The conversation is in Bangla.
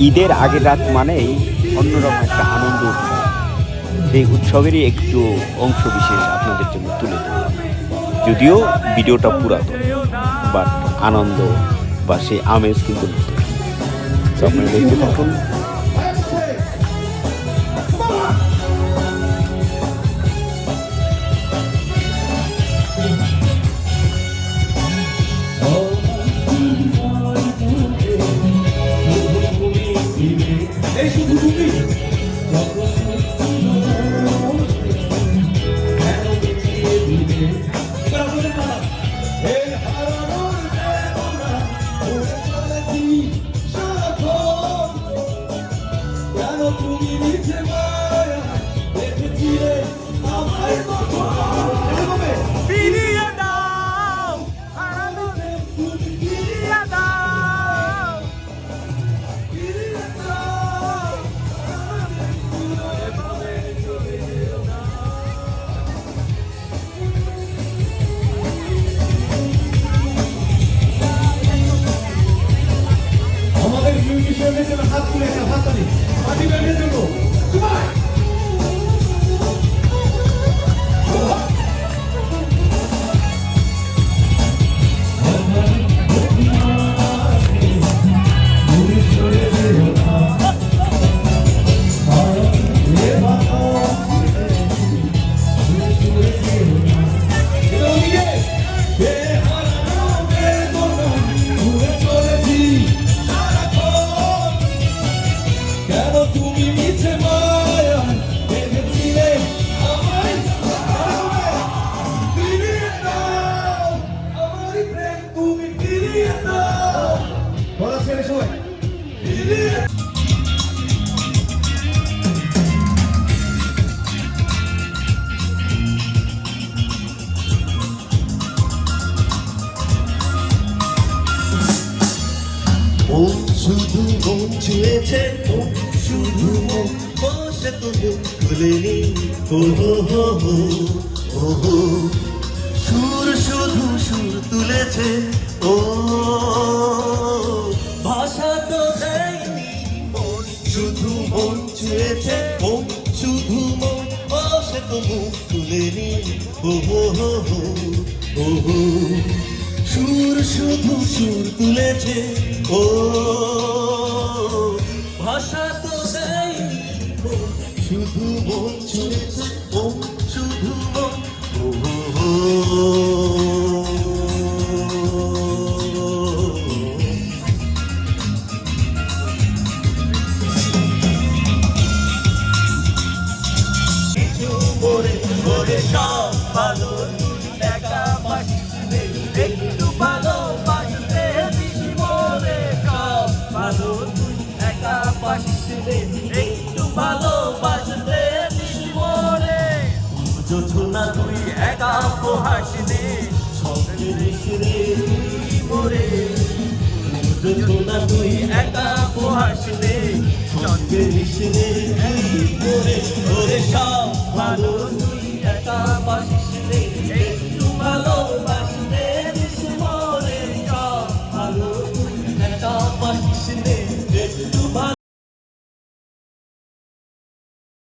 ঈদের আগের রাত মানেই অন্যরকম একটা আনন্দ উৎসব। সেই উৎসবেরই একটু অংশ বিশেষ আপনাদের জন্য তুলে ধরলাম। যদিও ভিডিওটা পুরাতন বাট আনন্দ বা সেই আমেজ কিন্তু আপনারা দেখতে থাকুন। জন্য হাত তুলে একটা হাত তালি। মাটি ব্যান্ডের জন্য মন শুধু মন ছুঁয়েছে, মন শুধু মন। বসে তবু খুলেনি ও হো ও সুর শুধু সুর তুলেছে, ও। ভাষা তো দেয়নি, মন শুধু মন ছুঁয়েছে, মন শুধু মন। বসে তো মুখ তুলেনি ও হো হো ও হো। সুর শুধু সুর তুলেছে ও ভাষা তো মন, শুধু শুধু মন ও মরে মরে সব ভালো ভালো একটু ভালোবাসতে মরে তুই একা হাসলে। সঙ্গে রেখে মরে। যোছনা তুই সঙ্গে রেখে মরে। ওরে সব ভালো তুই একা বাসিসলে। একটু ভালোবাসতে ভালো একা বাসিসলে।